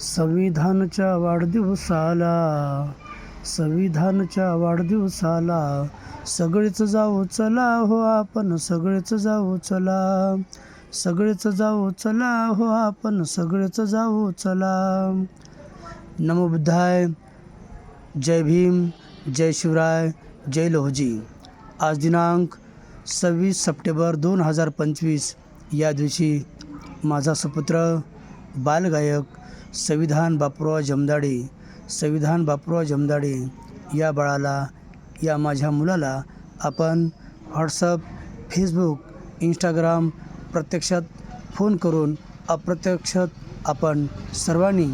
संविधानच्या वाढदिवसाला संविधानच्या वाढदिवसाला सगळेच जाऊ चला हो आपण सगळेच जाऊ चला सगळेच जाऊ चला हो आपण सगळेच जाऊ चला. नमोबुद्धाय जय भीम जय शिवराय जय लोहजी. आज दिनांक सव्वीस सप्टेंबर दोन हजार पंचवीस. या दिवशी माझा सुपुत्र बालगायक संविधान बापूराव जमदाडे संविधान बापूराव जमदाडे या बाळाला या माझ्या मुलाला आपण व्हॉट्सअप फेसबुक इंस्टाग्राम प्रत्यक्षात फोन करून अप्रत्यक्षात आपण सर्वांनी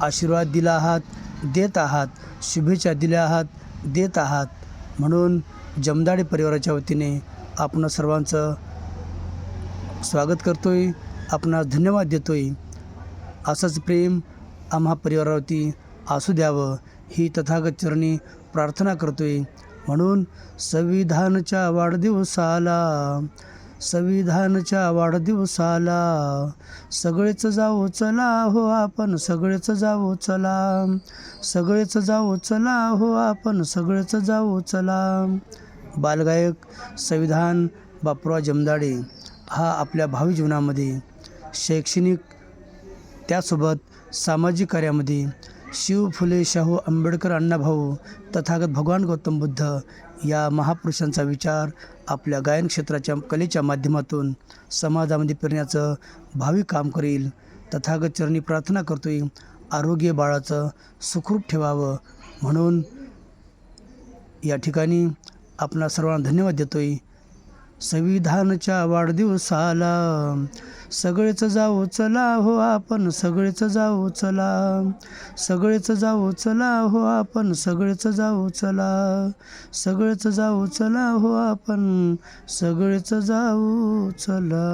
आशीर्वाद दिला आहात देत आहात शुभेच्छा दिल्या आहात देत आहात. म्हणून जमदाडे परिवाराच्या वतीने आपण सर्वांचं स्वागत करतोय आपणास धन्यवाद देतोय. असंच प्रेम आम्हा परिवारावरती असू द्यावं ही तथागत चरणी प्रार्थना करतोय. म्हणून संविधानच्या वाढदिवसाला संविधानच्या वाढदिवसाला सगळेच जाऊ चला हो आपण सगळेच जाऊ चला सगळेच जाऊ चला हो आपण सगळेच जाऊ चला. बालगायक संविधान बापूराव जमदाडे हा आपल्या भावी जीवनामध्ये शैक्षणिक त्यासोबत सामाजिक कार्यामध्ये शिव फुले शाहू आंबेडकर अण्णाभाऊ तथागत भगवान गौतम बुद्ध या महापुरुषांचा विचार आपल्या गायन क्षेत्राच्या कलेच्या माध्यमातून समाजामध्ये फिरण्याचं भावी काम करेल. तथागत चरणी प्रार्थना करतोय आरोग्य बाळाचं सुखरूप ठेवावं म्हणून या ठिकाणी आपणा सर्वांना धन्यवाद देतोय. संविधानच्या वाढदिवसाला. सगळेच जाऊ चला हो आपण सगळेच जाऊ चला. सगळेच जाऊ चला हो आपण सगळेच जाऊ चला. सगळेच जाऊ चला हो आपण सगळेच जाऊ चला.